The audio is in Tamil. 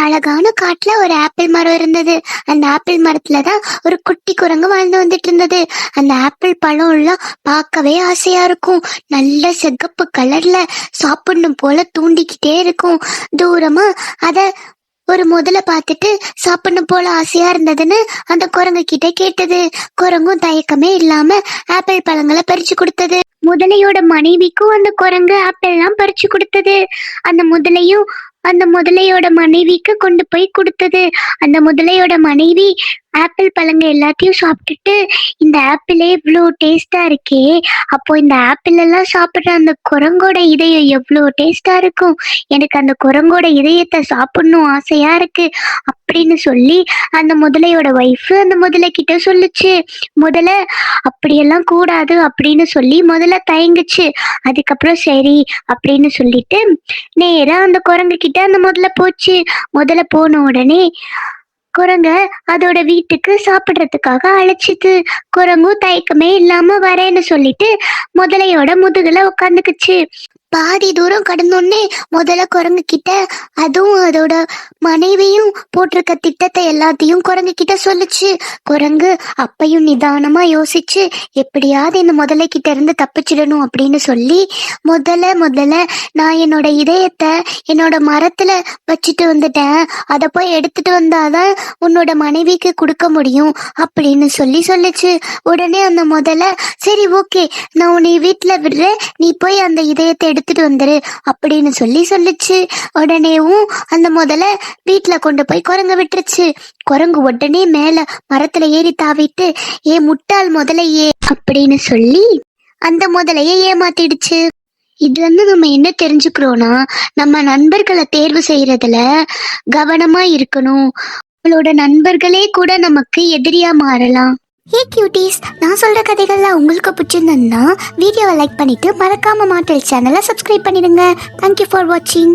அழகான காட்டுல ஒரு ஆப்பிள் மரம் இருந்தது. அந்த ஆப்பிள் மரத்துல தான் ஒரு குட்டி குரங்கு வாழ்ந்து வந்துட்டு இருந்தது. அந்த ஆப்பிள் பழம் எல்லாம் பார்க்கவே ஆசையா இருக்கும். நல்ல சிகப்பு கலர்ல சாப்பிடணும் போல தூண்டிக்கிட்டே இருக்கும். தூரமா அத ஒரு முதல்ல பார்த்துட்டு சாப்பிடணும் போல ஆசையா இருந்ததுன்னு அந்த குரங்கு கிட்ட கேட்டது. குரங்கும் தயக்கமே இல்லாம ஆப்பிள் பழங்களை பறிச்சு கொடுத்தது. முதலையோட மனைவிக்கும் அந்த குரங்கு ஆப்பிள்லாம் பறிச்சு கொடுத்தது. அந்த முதலையும் அந்த முதலையோட மனைவிக்கு கொண்டு போய் கொடுத்தது. அந்த முதலையோட மனைவி ஆப்பிள் பழங்க எல்லாத்தையும் சாப்பிட்டுட்டு இந்த ஆப்பிளே இவ்வளோ டேஸ்டா இருக்கே அப்போ இந்த ஆப்பிள் எல்லாம் சாப்பிட்ற அந்த குரங்கோட இதயம் எவ்வளோ டேஸ்டா இருக்கும்? எனக்கு அந்த குரங்கோட இதயத்தை சாப்பிடணும் ஆசையா இருக்கு. அப்படின்னு சொல்லி அந்த முதலையோட ஒய்ஃப் அந்த முதலை கிட்ட சொல்லுச்சு. முதல்ல அப்படியெல்லாம் கூடாது அப்படின்னு சொல்லி முதல்ல தயங்குச்சு. அதுக்கப்புறம் சரி அப்படின்னு சொல்லிட்டு நேரா அந்த குரங்கு கிட்ட அந்த முதல்ல போச்சு. முதல்ல போன உடனே குரங்க அதோட வீட்டுக்கு சாப்பிடுறதுக்காக அழைச்சிது. குரங்கும் தயக்கமே இல்லாம வரேன்னு சொல்லிட்டு முதலையோட முதுகுல உட்காந்துக்குச்சு பாதி தூரம் கடந்தோடனே முதல்ல குரங்கு கிட்ட அதுவும் அதோட மனைவியும் போட்டிருக்க திட்டத்தை எல்லாத்தையும் குரங்கு கிட்ட சொல்லுச்சு. குரங்கு அப்பையும் நிதானமா யோசிச்சு எப்படியாவது இந்த முதலை கிட்ட இருந்து தப்பிச்சிடணும் அப்படின்னு சொல்லி முதல்ல முதல்ல நான் என்னோட இதயத்தை என்னோட மரத்துல வச்சுட்டு வந்துட்டேன். அதை போய் எடுத்துட்டு வந்தாதான் உன்னோட மனைவிக்கு கொடுக்க முடியும் அப்படின்னு சொல்லி சொல்லுச்சு. உடனே அந்த முதல்ல சரி ஓகே நான் உன்னை வீட்டுல விடுறேன் நீ போய் அந்த இதயத்தை எடுத்துட்டு வந்துரு அப்படின்னு சொல்லி சொல்லுச்சு. உடனேவும் அந்த முதல்ல வீட்டுல கொண்டு போய் குரங்க விட்டுருச்சு. குரங்கு உடனே மேல மரத்துல ஏறி தாவிட்டு ஏ முட்டாள் முதலையே அப்படின்னு சொல்லி அந்த முதலையே ஏமாத்திடுச்சு. இதுல இருந்து நம்ம என்ன தெரிஞ்சுக்கிறோம்னா நம்ம நண்பர்களை தேர்வு செய்யறதுல கவனமா இருக்கணும். நம்மளோட நண்பர்களே கூட நமக்கு எதிரியா மாறலாம். ஹே கியூட்டீஸ் நான் சொல்ற கதைகள்லாம் உங்களுக்கு பிடிச்சிருந்ததுன்னா வீடியோவை லைக் பண்ணிட்டு மறக்காம மாட்டல் சேனலை சப்ஸ்கிரைப் பண்ணிடுங்க. தேங்க்யூ ஃபார் வாட்சிங்